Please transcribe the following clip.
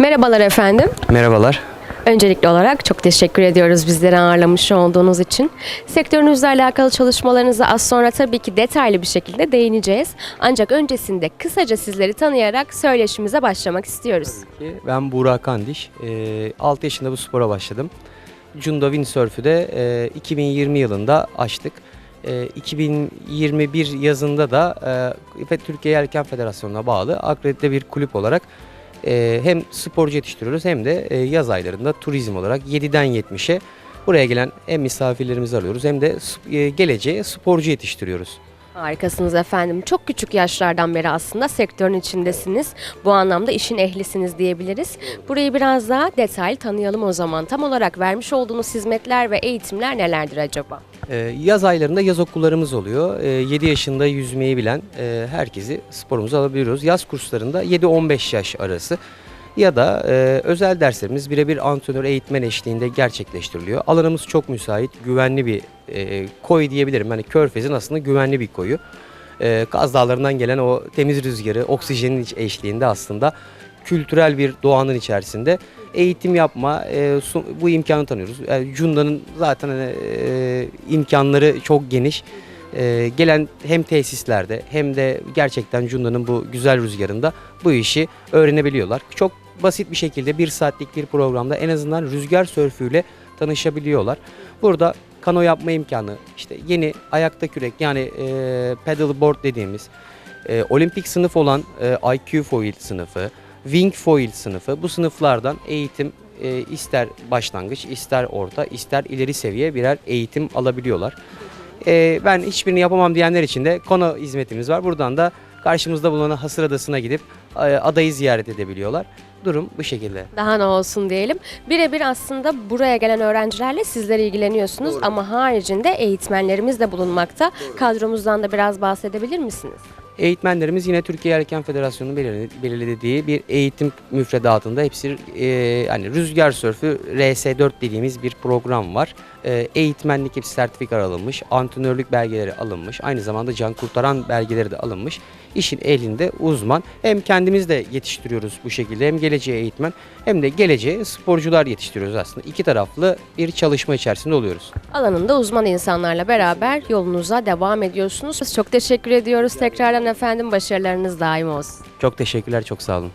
Merhabalar efendim. Merhabalar. Öncelikli olarak çok teşekkür ediyoruz bizleri ağırlamış olduğunuz için. Sektörünüzle alakalı çalışmalarınızı az sonra tabii ki detaylı bir şekilde değineceğiz. Ancak öncesinde kısaca sizleri tanıyarak söyleşimize başlamak istiyoruz. Ben Burak Kandiş. Ee, 6 yaşında bu spora başladım. Junda Windsurf'ü de e, 2020 yılında açtık. E, 2021 yazında da e, Türkiye Yelken Federasyonu'na bağlı akredite bir kulüp olarak e, hem sporcu yetiştiriyoruz hem de e, yaz aylarında turizm olarak 7'den 70'e buraya gelen hem misafirlerimizi alıyoruz hem de e, geleceğe sporcu yetiştiriyoruz. Harikasınız efendim. Çok küçük yaşlardan beri aslında sektörün içindesiniz. Bu anlamda işin ehlisiniz diyebiliriz. Burayı biraz daha detaylı tanıyalım o zaman. Tam olarak vermiş olduğunuz hizmetler ve eğitimler nelerdir acaba? Ee, yaz aylarında yaz okullarımız oluyor. Ee, 7 yaşında yüzmeyi bilen e, herkesi sporumuza alabiliyoruz. Yaz kurslarında 7-15 yaş arası ya da e, özel derslerimiz birebir antrenör eğitmen eşliğinde gerçekleştiriliyor. Alanımız çok müsait, güvenli bir e, koy diyebilirim. Hani Körfez'in aslında güvenli bir koyu. E, Kaz Dağları'ndan gelen o temiz rüzgarı, oksijenin eşliğinde aslında kültürel bir doğanın içerisinde eğitim yapma, e, bu imkanı tanıyoruz. Yani Cunda'nın zaten e, imkanları çok geniş. E, gelen hem tesislerde hem de gerçekten Cunda'nın bu güzel rüzgarında bu işi öğrenebiliyorlar. Çok basit bir şekilde bir saatlik bir programda en azından rüzgar sörfüyle tanışabiliyorlar. Burada kano yapma imkanı, işte yeni ayakta kürek yani e, pedal board dediğimiz e, olimpik sınıf olan e, IQ foil sınıfı, wing foil sınıfı bu sınıflardan eğitim e, ister başlangıç, ister orta, ister ileri seviye birer eğitim alabiliyorlar. E, ben hiçbirini yapamam diyenler için de kono hizmetimiz var. Buradan da karşımızda bulunan Hasır Adası'na gidip e, adayı ziyaret edebiliyorlar. Durum bu şekilde. Daha ne olsun diyelim. Birebir aslında buraya gelen öğrencilerle sizler ilgileniyorsunuz ama haricinde eğitmenlerimiz de bulunmakta. Kadromuzdan da biraz bahsedebilir misiniz? Eğitmenlerimiz yine Türkiye Erken Federasyonu'nun belirledi- belirlediği bir eğitim müfredatında hepsi e, hani rüzgar sörfü RS4 dediğimiz bir program var. E, eğitmenlik hepsi sertifika alınmış, antrenörlük belgeleri alınmış, aynı zamanda can kurtaran belgeleri de alınmış. İşin elinde uzman. Hem kendimiz de yetiştiriyoruz bu şekilde hem geleceğe eğitmen hem de geleceğe sporcular yetiştiriyoruz aslında. İki taraflı bir çalışma içerisinde oluyoruz. Alanında uzman insanlarla beraber yolunuza devam ediyorsunuz. Çok teşekkür ediyoruz tekrardan efendim. Başarılarınız daim olsun. Çok teşekkürler, çok sağ olun.